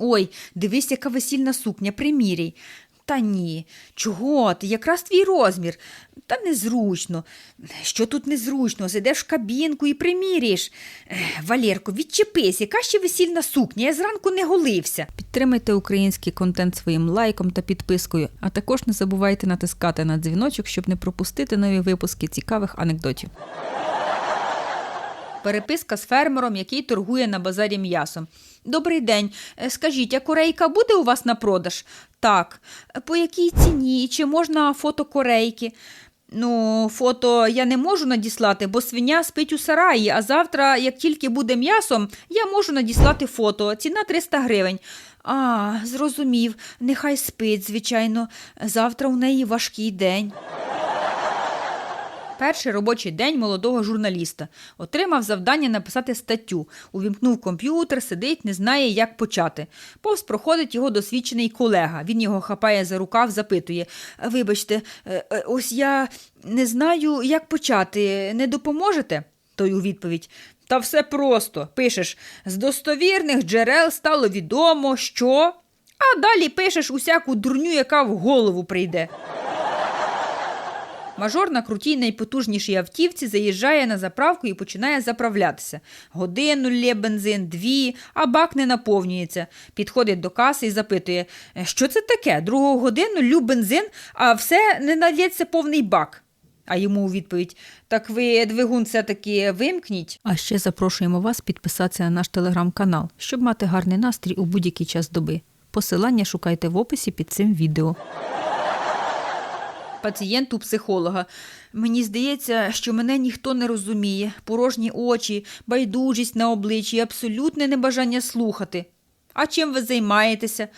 Ой, дивись, яка весільна сукня, приміряй. Та ні, чого ти? Якраз твій розмір. Та незручно. Що тут незручно? Зайдеш в кабінку і приміряєш. Ех, Валєрко, відчепись, яка ще весільна сукня? Я зранку не голився. Підтримайте український контент своїм лайком та підпискою, а також не забувайте натискати на дзвіночок, щоб не пропустити нові випуски цікавих анекдотів. Переписка з фермером, який торгує на базарі м'ясом. Добрий день. Е, Скажіть, а корейка буде у вас на продаж? Так. По якій ціні? Чи можна фото корейки? Ну, фото я не можу надіслати, бо свиня спить у сараї, а завтра, як тільки буде м'ясом, я можу надіслати фото. Ціна 300 гривень. А, зрозумів. Нехай спить, звичайно. Завтра у неї важкий день. Перший робочий день молодого журналіста. Отримав завдання написати статтю. Увімкнув комп'ютер, сидить, не знає, як почати. Повз проходить його досвідчений колега. Він його хапає за рукав, запитує: Вибачте, е, е, ось я не знаю, як почати. Не допоможете? Той у відповідь. Та все просто. Пишеш: з достовірних джерел стало відомо, що. А далі пишеш усяку дурню, яка в голову прийде. Мажор на крутій найпотужнішій автівці заїжджає на заправку і починає заправлятися. Годину лє бензин, дві, а бак не наповнюється. Підходить до каси і запитує, «Е, що це таке? Другу годину лю бензин, а все не нальється повний бак. А йому у відповідь: Так ви двигун все-таки вимкніть. А ще запрошуємо вас підписатися на наш телеграм-канал, щоб мати гарний настрій у будь-який час доби. Посилання шукайте в описі під цим відео. Пацієнт у психолога. Мені здається, що мене ніхто не розуміє. Порожні очі, байдужість на обличчі, абсолютне небажання слухати. А чим ви займаєтеся?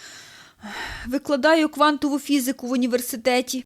Викладаю квантову фізику в університеті.